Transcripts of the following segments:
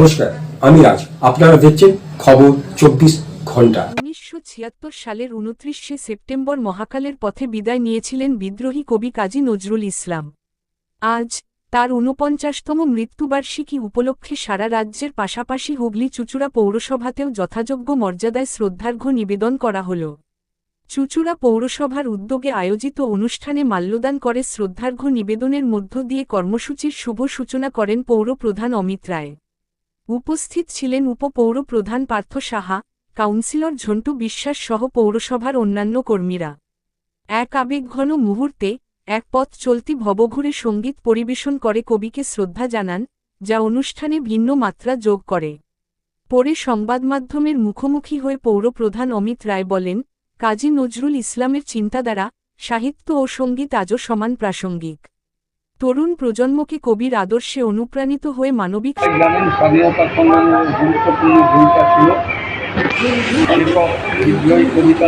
নমস্কার, আমি রাজ আপনারা দেখছেন খবর চব্বিশ ঘণ্টা। উনিশশো ছিয়াত্তর সালের উনত্রিশে সেপ্টেম্বর মহাকালের পথে বিদায় নিয়েছিলেন বিদ্রোহী কবি কাজী নজরুল ইসলাম। আজ তার ঊনপঞ্চাশতম মৃত্যুবার্ষিকী উপলক্ষে সারা রাজ্যের পাশাপাশি হুগলি চুচুড়া পৌরসভাতেও যথাযোগ্য মর্যাদায় শ্রদ্ধার্ঘ্য নিবেদন করা হল। চুচুড়া পৌরসভার উদ্যোগে আয়োজিত অনুষ্ঠানে মাল্যদান করে শ্রদ্ধার্ঘ্য নিবেদনের মধ্য দিয়ে কর্মসূচির শুভ সূচনা করেন পৌর প্রধান অমিত রায়। উপস্থিত ছিলেন উপপৌর প্রধান পার্থ সাহা, কাউন্সিলর ঝন্টু বিশ্বাস সহ পৌরসভার অন্যান্য কর্মীরা। এক আবেগঘন মুহূর্তে, এক পথ চলতি ভবঘুরে সংগীত পরিবেশন করে কবিকে শ্রদ্ধা জানান, যা অনুষ্ঠানে ভিন্ন মাত্রা যোগ করে। পরে সংবাদমাধ্যমের মুখোমুখি হয়ে পৌরপ্রধান অমিত রায় বলেন, কাজী নজরুল ইসলামের চিন্তাধারা, সাহিত্য ও সংগীত আজও সমান প্রাসঙ্গিক। তরুণ প্রজন্মকে কবির আদর্শে অনুপ্রাণিত হয়ে মানবিক জানেন স্বাধীনতা গুরুত্বপূর্ণ ভূমিকা ছিল। কবিতা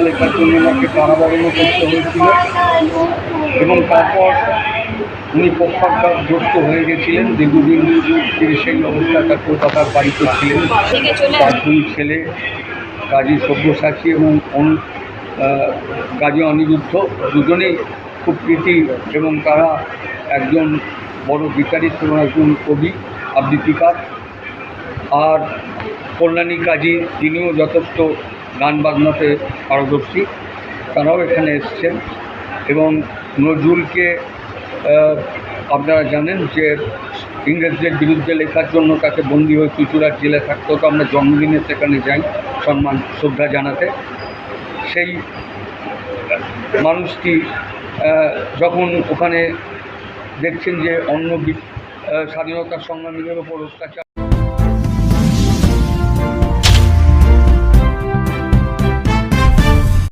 করতে হয়েছিল এবং তারপর উনি হয়ে গেছিলেন। দীর্ঘদিন সেই অবস্থাটা কলকাতার বাড়িতে ছিলেন। ছেলে, কাজী সব্যসাচী এবং কাজী অনিরুদ্ধ, দুজনেই খুব প্রীতি এবং তারা একজন বড় গীতারিস্ট এবং একজন কবি আবৃত্তিকার আর কল্যাণী কাজী, তিনিও যথেষ্ট গান বাজনাতে পারদর্শী। তারাও এখানে এসছেন। এবং নজরুলকে আপনারা জানেন যে ইংরেজদের বিরুদ্ধে লেখার জন্য তাকে বন্দী হয়ে চুচুড়ার জেলে থাকতে তো আমরা জন্মদিনে সেখানে যাই সম্মান, শ্রদ্ধা জানাতে। সেই মানুষটি যখন ওখানে দেখছেন যে অন্য স্বাধীনতা সংগ্রামীদের ওপর অত্যাচার